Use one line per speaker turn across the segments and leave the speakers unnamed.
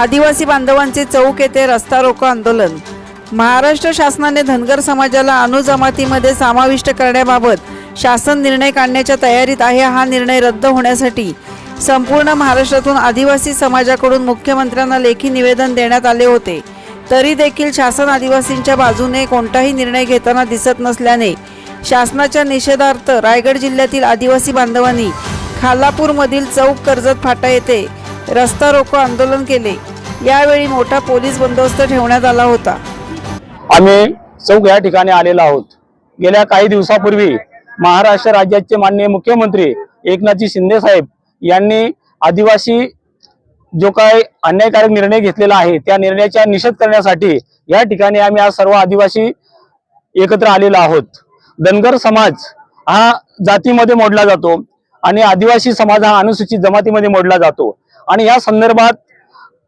आदिवासी बांधवांचे चौक येथे रस्ता रोको आंदोलन. महाराष्ट्र शासनाने धनगर समाजाला अनुजमातीमध्ये समाविष्ट करण्याबाबत शासन निर्णय काढण्याच्या तयारीत आहे हा निर्णय रद्द होण्यासाठी संपूर्ण महाराष्ट्रातून आदिवासी समाजाकडून मुख्यमंत्र्यांना लेखी निवेदन देण्यात आले होते. तरी देखील शासन आदिवासींच्या बाजूने कोणताही निर्णय घेताना दिसत नसल्याने शासनाच्या निषेधार्थ रायगड जिल्ह्यातील आदिवासी बांधवांनी खालापूरमधील चौक कर्जत फाटा येथे रस्ता रोको आंदोलन केले. यावेळी मोठा पोलीस बंदोबस्त ठेवण्यात आला होता.
आम्ही चौक या ठिकाणी आलेलो आहोत. गेल्या काही दिवसापूर्वी महाराष्ट्र राज्याचे माननीय मुख्यमंत्री एकनाथजी शिंदे साहेब यांनी आदिवासी जो काय अन्यायकारक निर्णय घेतलेला आहे त्या निर्णयाचा निषेध करण्यासाठी या ठिकाणी आम्ही आज सर्व आदिवासी एकत्र आलेलो आहोत. धनगर समाज हा जातीमध्ये मोडला जातो आणि आदिवासी समाज हा अनुसूचित जमातीमध्ये मोडला जातो. आणि या संदर्भात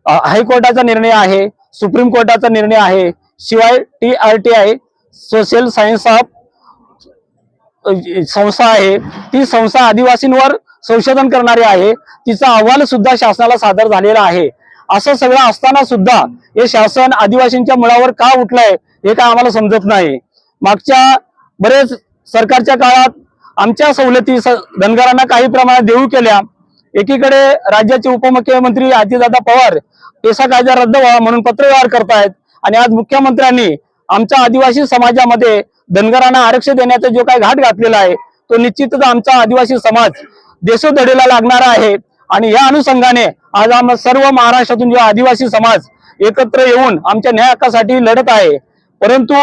हायकोर्टाचा निर्णय आहे सुप्रीम कोर्टाचा निर्णय आहे शिवाय T R T I social science of संस्था आहे. ती संस्था आदिवासींवर संशोधन करणारी आहे. तिचा अहवाल सुद्धा शासनाला सादर झालेला आहे. असं सगळं असताना सुद्धा हे शासन आदिवासींच्या मुळावर का उठलंय हे काय आम्हाला समजत नाही. मागच्या बरेच सरकारच्या काळात आमच्या सवलती स- धनगरांना काही प्रमाणात देऊ केल्या एकीकडे राज्याचे उपमुख्यमंत्री अजितदादा पवार पेसा कायदा रद्द व्हावा म्हणून पत्रव्यवहार करतायत आणि आज मुख्यमंत्र्यांनी आमच्या आदिवासी समाजामध्ये धनगरांना आरक्षण देण्याचा जो काही घाट घातलेला आहे तो निश्चितच आमचा आदिवासी समाज देशोधडीला लागणार आहे. आणि या अनुषंगाने आज आम्ही सर्व महाराष्ट्रातून जो आदिवासी समाज एकत्र येऊन आमच्या न्याय हक्कासाठी लढत आहे. परंतु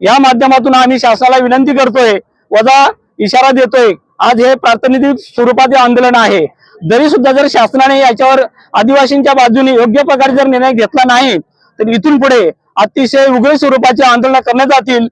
या माध्यमातून आम्ही शासनाला विनंती करतोय वजा इशारा देतोय. आज हे प्रातिनिधिक स्वरूपाचे आंदोलन आहे. जरी सुद्धा जर शासनाने याच्यावर आदिवासींच्या बाजूने योग्य प्रकारे जर निर्णय घेतला नाही तर इथून पुढे अतिशय उग्र स्वरूपाचे आंदोलन करण्यात जातील.